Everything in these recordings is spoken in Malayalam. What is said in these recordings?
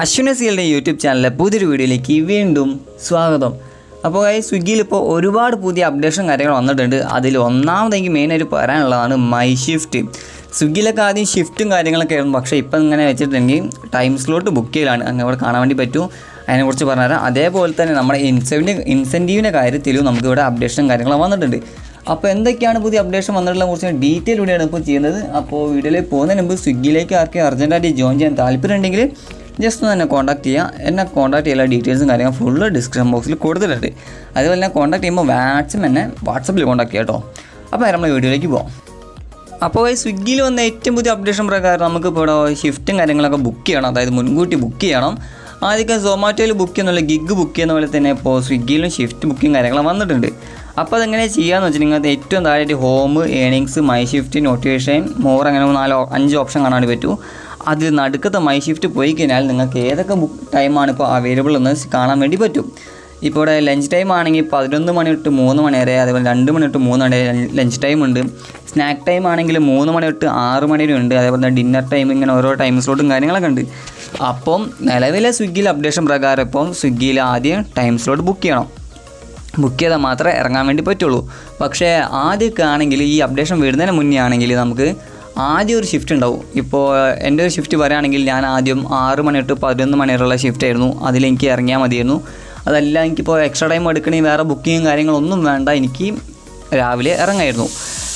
അശ്വിനസികളുടെ യൂട്യൂബ് ചാനലിലെ പുതിയൊരു വീഡിയോയിലേക്ക് വീണ്ടും സ്വാഗതം. അപ്പോൾ ഈ സ്വിഗ്ഗിയിൽ ഇപ്പോൾ ഒരുപാട് പുതിയ അപ്ഡേഷൻ കാര്യങ്ങൾ വന്നിട്ടുണ്ട്. അതിൽ ഒന്നാമതെങ്കിൽ മെയിനായിട്ട് പറയാനുള്ളതാണ് മൈ ഷിഫ്റ്റ് സ്വിഗ്ഗിയിലൊക്കെ ആദ്യം ഷിഫ്റ്റും കാര്യങ്ങളൊക്കെ ആയിരുന്നു. പക്ഷേ ഇപ്പം ഇങ്ങനെ വെച്ചിട്ടുണ്ടെങ്കിൽ ടൈം സ്ലോട്ട് ബുക്ക് ചെയ്യലാണ്. അങ്ങനെ ഇവിടെ കാണാൻ വേണ്ടി പറ്റും. അതിനെക്കുറിച്ച് പറഞ്ഞുതരാം. അതേപോലെ തന്നെ നമ്മുടെ ഇൻസെന്റീവ് ഇൻസെന്റീവിന്റെ കാര്യത്തിലും നമുക്ക് ഇവിടെ അപ്ഡേഷനും കാര്യങ്ങളും വന്നിട്ടുണ്ട്. അപ്പോൾ എന്തൊക്കെയാണ് പുതിയ അപ്ഡേഷൻ വന്നിട്ടുള്ള കുറിച്ച് ഡീറ്റെയിൽ ഇവിടെയാണ് ഇപ്പോൾ ചെയ്യുന്നത്. അപ്പോൾ വീഡിയോയിൽ പോകുന്നതിന് മുമ്പ് സ്വിഗ്ഗിയിലേക്ക് ആർക്കും അർജന്റായിട്ട് ജോയിൻ ചെയ്യാൻ താല്പര്യമുണ്ടെങ്കിൽ ജസ്റ്റ് ഒന്ന് എന്നെ കോൺടാക്ട് ചെയ്യുക എന്നെ കോൺടാക്ട് ചെയ്യാനുള്ള ഡീറ്റെയിൽസും കാര്യങ്ങളും ഫുള്ള് ഡിസ്ക്രിപ്ഷൻ ബോക്സിൽ കൊടുത്തിട്ടുണ്ട്. അതുപോലെ തന്നെ കോൺടാക്ട് ചെയ്യുമ്പോൾ വാട്സപ്പ് എന്നെ വാട്സപ്പിൽ കോൺടാക്ട് ചെയ്യാം കേട്ടോ. അപ്പോൾ നമ്മൾ വീഡിയോയിലേക്ക് പോകാം അപ്പോൾ ഈ സ്വിഗ്ഗിയിൽ വന്ന ഏറ്റവും പുതിയ അപ്ഡേഷൻ പ്രകാരം നമുക്ക് ഇപ്പോൾ ഷിഫ്റ്റും കാര്യങ്ങളൊക്കെ ബുക്ക് ചെയ്യണം. അതായത് മുൻകൂട്ടി ബുക്ക് ചെയ്യണം. ആദ്യമൊക്കെ സൊമാറ്റോയിൽ ബുക്ക് ചെയ്യുന്നുള്ള ഗിഗ് ബുക്ക് ചെയ്യുന്ന പോലെ തന്നെ ഇപ്പോൾ സ്വിഗ്ഗിയിലും ഷിഫ്റ്റ് ബുക്കിംഗ് കാര്യങ്ങളും വന്നിട്ടുണ്ട്. അപ്പോൾ അതെങ്ങനെ ചെയ്യാമെന്ന് വെച്ചിട്ടുണ്ടെങ്കിൽ ഏറ്റവും താഴെ home earnings my shift notification more അങ്ങനെ നാലോ അഞ്ച് ഓപ്ഷൻ കാണാൻ പറ്റൂ. അതിൽ നടുക്കത്തെ മൈ ഷിഫ്റ്റ് പോയി കഴിഞ്ഞാൽ നിങ്ങൾക്ക് ഏതൊക്കെ ബുക്ക് ടൈമാണ് ഇപ്പോൾ അവൈലബിൾ എന്ന് കാണാൻ വേണ്ടി പറ്റും. ഇപ്പോൾ ഇവിടെ ലഞ്ച് ടൈം ആണെങ്കിൽ പതിനൊന്ന് മണി തൊട്ട് മൂന്ന് മണി വരെ അതേപോലെ രണ്ട് മണി തൊട്ട് മൂന്ന് മണി വരെ ലഞ്ച് ടൈം ഉണ്ട്. സ്നാക്ക് ടൈം ആണെങ്കിൽ മൂന്ന് മണി തൊട്ട് ആറ് മണി വരെ ഉണ്ട്. അതേപോലെ തന്നെ ഡിന്നർ ടൈം ഇങ്ങനെ ഓരോ ടൈം സ്ലോട്ടും കാര്യങ്ങളൊക്കെ ഉണ്ട്. അപ്പം നിലവിലെ സ്വിഗ്ഗിയിൽ അപ്ഡേഷൻ പ്രകാരം ഇപ്പം സ്വിഗ്ഗിയിൽ ആദ്യം ടൈം സ്ലോട്ട് ബുക്ക് ചെയ്യണം. ബുക്ക് ചെയ്താൽ മാത്രമേ ഇറങ്ങാൻ വേണ്ടി പറ്റുള്ളൂ. പക്ഷേ ആദ്യമൊക്കെ ആണെങ്കിൽ ഈ അപ്ഡേഷൻ വരുന്നതിന് മുന്നേ ആണെങ്കിൽ നമുക്ക് ആദ്യം ഒരു ഷിഫ്റ്റ് ഉണ്ടാവും. ഇപ്പോൾ എന്റെ ഒരു ഷിഫ്റ്റ് പറയുകയാണെങ്കിൽ ഞാൻ ആദ്യം ആറ് മണി തൊട്ട് പതിനൊന്ന് മണി വരെയുള്ള ഷിഫ്റ്റ് ആയിരുന്നു അതിലെനിക്ക് ഇറങ്ങിയാൽ മതിയായിരുന്നു. അതല്ല എനിക്കിപ്പോൾ എക്സ്ട്രാ ടൈം എടുക്കണമെങ്കിൽ വേറെ ബുക്കിങ്ങും കാര്യങ്ങളൊന്നും വേണ്ട. എനിക്ക് രാവിലെ ഇറങ്ങായിരുന്നു.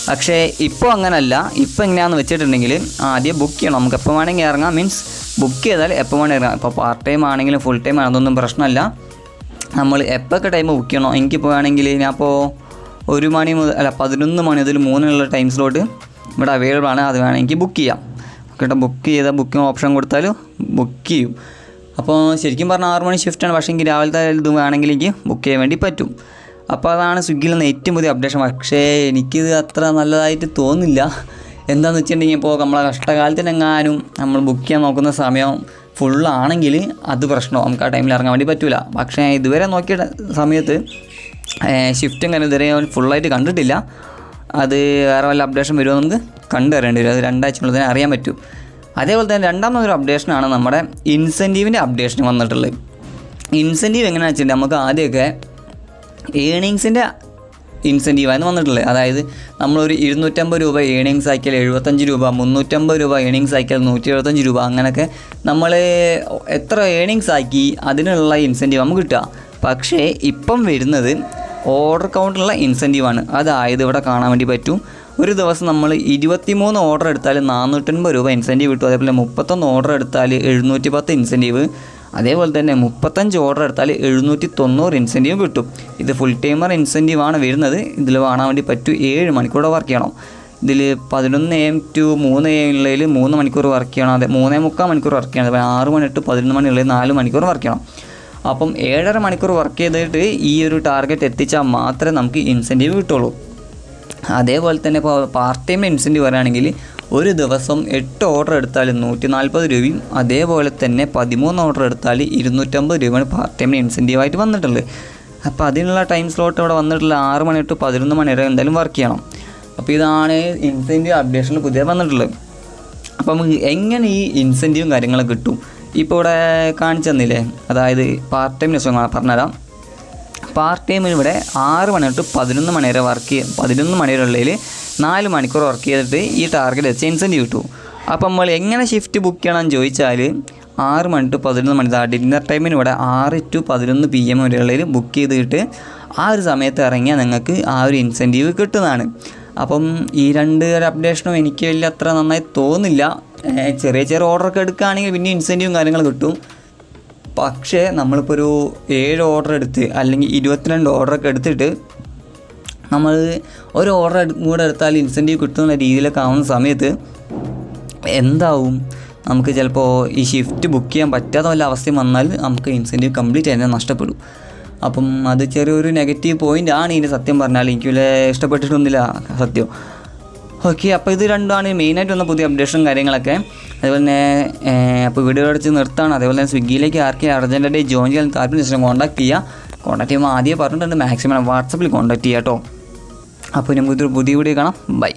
പക്ഷേ ഇപ്പോൾ അങ്ങനല്ല. ഇപ്പോൾ എങ്ങനെയാണെന്ന് വെച്ചിട്ടുണ്ടെങ്കിൽ ആദ്യം ബുക്ക് ചെയ്യണം. നമുക്ക് എപ്പോൾ വേണമെങ്കിൽ ഇറങ്ങാം. മീൻസ് ബുക്ക് ചെയ്താൽ എപ്പോൾ വേണമെങ്കിൽ ഇറങ്ങാം. ഇപ്പോൾ പാർട്ട് ടൈം ആണെങ്കിലും ഫുൾ ടൈം അതൊന്നും പ്രശ്നമല്ല. നമ്മൾ എപ്പോഴൊക്കെ ടൈം ബുക്ക് ചെയ്യണോ? എനിക്കിപ്പോൾ വേണമെങ്കിൽ ഞാനിപ്പോൾ ഒരു മണി മുതൽ അല്ല പതിനൊന്ന് മണി മുതൽ മൂന്നിനുള്ള ടൈം സ്ലോട്ട് ഇവിടെ അവൈലബിൾ ആണ്. അത് വേണമെങ്കിൽ ബുക്ക് ചെയ്യാം. കേട്ടോ ബുക്ക് ചെയ്താൽ ബുക്കിംഗ് ഓപ്ഷൻ കൊടുത്താൽ ബുക്ക് ചെയ്യും. അപ്പോൾ ശരിക്കും പറഞ്ഞാൽ ആറ് മണി ഷിഫ്റ്റാണ് പക്ഷേ എനിക്ക് രാവിലത്തെ ഇത് വേണമെങ്കിൽ എനിക്ക് ബുക്ക് ചെയ്യാൻ വേണ്ടി പറ്റും. അപ്പോൾ അതാണ് സ്വിഗ്ഗിയിൽ നിന്ന് ഏറ്റവും പുതിയ അപ്ഡേഷൻ പക്ഷേ എനിക്കിത് അത്ര നല്ലതായിട്ട് തോന്നുന്നില്ല. എന്താണെന്ന് വെച്ചിട്ടുണ്ടെങ്കിൽ ഇപ്പോൾ നമ്മളെ കഷ്ടകാലത്തിനെങ്ങാനും നമ്മൾ ബുക്ക് ചെയ്യാൻ നോക്കുന്ന സമയം ഫുള്ളാണെങ്കിൽ അത് പ്രശ്നമാണ് നമുക്ക് ആ ടൈമിൽ ഇറങ്ങാൻ വേണ്ടി പറ്റില്ല പക്ഷേ ഇതുവരെ നോക്കിയ സമയത്ത് ഷിഫ്റ്റും കാര്യം ഇതുവരെ ഫുള്ളായിട്ട് കണ്ടിട്ടില്ല. അത് വേറെ വല്ല അപ്ഡേഷൻ വരുമോ നമുക്ക് കണ്ടുവരേണ്ടി വരും. അത് രണ്ടാഴ്ചക്കുള്ളിൽ അറിയാൻ പറ്റും. അതേപോലെ തന്നെ രണ്ടാമതൊരു അപ്ഡേഷനാണ് നമ്മുടെ ഇൻസെന്റീവിന്റെ അപ്ഡേഷൻ വന്നിട്ടുള്ളത്. ഇൻസെന്റീവ് എങ്ങനെയാണെന്ന് വെച്ചിട്ടുണ്ടെങ്കിൽ നമുക്ക് ആദ്യമൊക്കെ ഏണിങ്സിന്റെ ഇൻസെന്റീവായിരുന്നു വന്നിട്ടുള്ളത്. അതായത് നമ്മളൊരു ഇരുന്നൂറ്റമ്പത് രൂപ ഏണിങ്സ് ആക്കിയാൽ എഴുപത്തഞ്ച് രൂപ മുന്നൂറ്റമ്പത് രൂപ ഏണിങ്സ് ആക്കിയാൽ നൂറ്റി എഴുപത്തഞ്ച് രൂപ അങ്ങനെയൊക്കെ നമ്മൾ എത്ര ഏണിങ്സ് ആക്കി അതിനുള്ള ഇൻസെന്റീവ് നമുക്ക് കിട്ടുക. പക്ഷേ ഇപ്പം വരുന്നത് ഓർഡർ കൗണ്ടിലുള്ള ഇൻസെന്റീവാണ് അതായത് ഇവിടെ കാണാൻ വേണ്ടി പറ്റും. ഒരു ദിവസം നമ്മൾ ഇരുപത്തിമൂന്ന് ഓർഡർ എടുത്താൽ നാനൂറ്റൻപത് രൂപ ഇൻസെന്റീവ് കിട്ടും. അതേപോലെ മുപ്പത്തൊന്ന് ഓർഡർ എടുത്താൽ എഴുന്നൂറ്റി പത്ത് ഇൻസെന്റീവ് അതേപോലെ തന്നെ മുപ്പത്തഞ്ച് ഓർഡർ എടുത്താൽ എഴുന്നൂറ്റി തൊണ്ണൂറ് ഇൻസെന്റീവ് കിട്ടും. ഇത് ഫുൾ ടൈമർ ഇൻസെന്റീവ് ആണ് വരുന്നത്. ഇതിൽ കാണാൻ വേണ്ടി പറ്റും ഏഴ് മണിക്കൂർ വർക്ക് ചെയ്യണം. ഇതിൽ പതിനൊന്ന് എം ടു മൂന്ന് എം ഉള്ളതിൽ മൂന്ന് മണിക്കൂർ വർക്ക് ചെയ്യണം. അതെ മൂന്നേ മുക്കാൽ മണിക്കൂർ വർക്ക് ചെയ്യണം. അതേപോലെ ആറ് മണി ടു പതിനൊന്ന് മണി ഉള്ളത് നാല് മണിക്കൂർ വർക്ക് ചെയ്യണം. അപ്പം ഏഴര മണിക്കൂർ വർക്ക് ചെയ്തിട്ട് ഈ ഒരു ടാർഗറ്റ് എത്തിച്ചാൽ മാത്രമേ നമുക്ക് ഇൻസെന്റീവ് കിട്ടുള്ളൂ. അതേപോലെ തന്നെ ഇപ്പോൾ പാർട്ട് ടൈം ഇൻസെന്റീവ് വരാണെങ്കിൽ ഒരു ദിവസം എട്ട് ഓർഡർ എടുത്താൽ നൂറ്റി നാൽപ്പത് രൂപയും അതേപോലെ തന്നെ പതിമൂന്ന് ഓർഡർ എടുത്താൽ ഇരുന്നൂറ്റമ്പത് രൂപയാണ് പാർട്ട് ടൈം ഇൻസെന്റീവായിട്ട് വന്നിട്ടുള്ളത്. അപ്പോൾ അതിനുള്ള ടൈം സ്ലോട്ട് ഇവിടെ വന്നിട്ടുള്ള ആറ് മണി ടു പതിനൊന്ന് മണി വരെ എന്തായാലും വർക്ക് ചെയ്യണം. അപ്പോൾ ഇതാണ് ഇൻസെന്റീവ് അപ്ഡേഷനിൽ പുതിയ വന്നിട്ടുള്ളത്. അപ്പം എങ്ങനെ ഈ ഇൻസെന്റീവും കാര്യങ്ങളൊക്കെ കിട്ടും? ഇപ്പോൾ ഇവിടെ കാണിച്ചു തന്നില്ലേ അതായത് പാർട്ട് ടൈം പറഞ്ഞുതരാം. പാർട്ട് ടൈമിൽ ഇവിടെ ആറ് മണി തൊട്ട് പതിനൊന്ന് മണി വരെ വർക്ക് ചെയ്യും പതിനൊന്ന് മണി വരെ ഉള്ളതിൽ നാല് മണിക്കൂർ വർക്ക് ചെയ്തിട്ട് ഈ ടാർഗറ്റ് വെച്ച് ഇൻസെന്റീവ് കിട്ടും. അപ്പോൾ നമ്മൾ എങ്ങനെ ഷിഫ്റ്റ് ബുക്ക് ചെയ്യണമെന്ന് ചോദിച്ചാൽ ആറ് മണി ടു പതിനൊന്ന് മണി ഡിന്നർ ടൈമിന് ഇവിടെ ആറ് ടു പതിനൊന്ന് പി എം വരെയുള്ളതിൽ ബുക്ക് ചെയ്തിട്ട് ആ ഒരു സമയത്ത് ഇറങ്ങിയാൽ നിങ്ങൾക്ക് ആ ഒരു ഇൻസെന്റീവ് കിട്ടുന്നതാണ്. അപ്പം ഈ രണ്ട് ഒരു അപ്ഡേഷനും എനിക്ക് വലിയ അത്ര നന്നായി തോന്നില്ല ചെറിയ ചെറിയ ഓർഡറൊക്കെ എടുക്കുകയാണെങ്കിൽ പിന്നെ ഇൻസെന്റീവും കാര്യങ്ങളും കിട്ടും. പക്ഷേ നമ്മളിപ്പോൾ ഒരു ഏഴ് ഓർഡർ എടുത്ത് അല്ലെങ്കിൽ ഇരുപത്തിരണ്ട് ഓർഡറൊക്കെ എടുത്തിട്ട് നമ്മൾ ഒരു ഓർഡർ കൂടെ എടുത്താൽ ഇൻസെന്റീവ് കിട്ടുന്ന രീതിയിലൊക്കെ ആവുന്ന സമയത്ത് എന്താവും? നമുക്ക് ചിലപ്പോൾ ഈ ഷിഫ്റ്റ് ബുക്ക് ചെയ്യാൻ പറ്റാത്ത വല്ല അവസ്ഥയും വന്നാൽ നമുക്ക് ഇൻസെന്റീവ് കംപ്ലീറ്റ് തന്നെ നഷ്ടപ്പെടും. അപ്പം അത് ചെറിയൊരു നെഗറ്റീവ് പോയിന്റ് ആണ് ഇതിന്റെ സത്യം പറഞ്ഞാൽ. എനിക്ക് വലിയ ഇഷ്ടപ്പെട്ടിട്ടൊന്നുമില്ല സത്യം. ഓക്കെ അപ്പോൾ ഇത് രണ്ടാണ് മെയിനായിട്ട് വന്ന പുതിയ അപ്ഡേഷനും കാര്യങ്ങളൊക്കെ. അതുപോലെ തന്നെ അപ്പോൾ വീഡിയോ അടിച്ച് നിർത്താണ് അതേപോലെ തന്നെ സ്വിഗ്ഗിയിലേക്ക് ആർക്കെ അർജന്റായിട്ട് ജോയിൻ ചെയ്യാൻ താല്പര്യം കോൺടാക്ട് ചെയ്യുക. കോൺടാക്ട് ചെയ്യുമ്പോൾ ആദ്യം പറഞ്ഞിട്ടുണ്ട് മാക്സിമം വാട്സപ്പിൽ കോൺടാക്ട് ചെയ്യാം കേട്ടോ അപ്പോൾ നമുക്ക് ഇതൊരു പുതിയ വീഡിയോ കാണാം. ബൈ